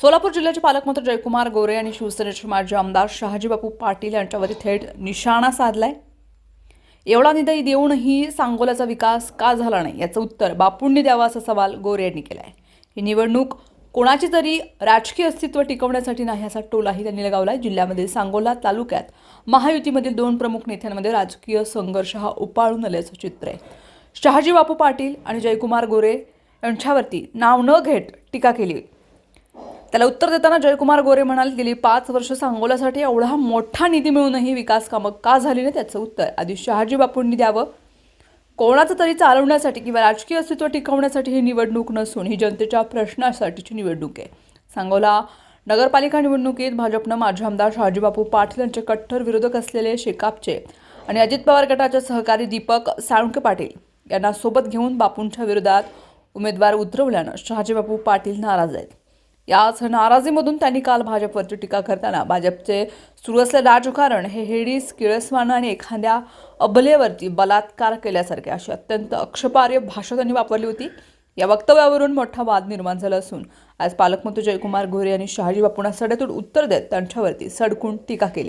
सोलापूर जिल्ह्याचे पालकमंत्री जयकुमार गोरे आणि शिवसेनेचे माजी आमदार शहाजीबापू पाटील यांच्यावरती थेट निशाणा साधलाय. एवढा निधी देऊनही सांगोल्याचा विकास का झाला नाही याचं उत्तर बापूंनी द्यावा असा सवाल गोरे यांनी केला आहे ही निवडणूक कोणाची तरी राजकीय अस्तित्व टिकवण्यासाठी नाही असा टोलाही त्यांनी लगावला जिल्ह्यामधील सांगोला तालुक्यात महायुतीमधील दोन प्रमुख नेत्यांमध्ये राजकीय संघर्ष हा उपाळून आल्याचं चित्र आहे. शहाजी बापू पाटील आणि जयकुमार गोरे यांच्यावरती नाव न घेत टीका केली. त्याला उत्तर देताना जयकुमार गोरे म्हणाले गेली पाच वर्ष सांगोल्यासाठी एवढा मोठा निधी मिळूनही विकास कामं का झाली नाही त्याचं उत्तर. आधी शहाजी बापूंनी द्यावं. कोणाचं तरी चालवण्यासाठी किंवा राजकीय अस्तित्व टिकवण्यासाठी ही निवडणूक नसून ही जनतेच्या प्रश्नासाठीची निवडणूक आहे. सांगोला नगरपालिका निवडणुकीत भाजपनं माजी आमदार शहाजीबापू पाटील यांचे कट्टर विरोधक असलेले शेकापचे आणि अजित पवार गटाचे सहकारी दीपक साळुंके पाटील यांना सोबत घेऊन बापूंच्या विरोधात उमेदवार उतरवल्यानं शहाजीबापू पाटील नाराज आहेत. याच नाराजीमधून त्यांनी काल भाजपवरची टीका करताना भाजपचे सुरू असलेलं राजकारण हे हेडीस किळसवानं आणि एखाद्या अबलेवरती बलात्कार केल्यासारखे अशी अत्यंत अक्षपार्य भाषा त्यांनी वापरली होती. या वक्तव्यावरून मोठा वाद निर्माण झाला असून आज पालकमंत्री जयकुमार गोरे यांनी शहाजी बापूंना सडेतोड उत्तर देत त्यांच्यावरती सडकून टीका केली आहे.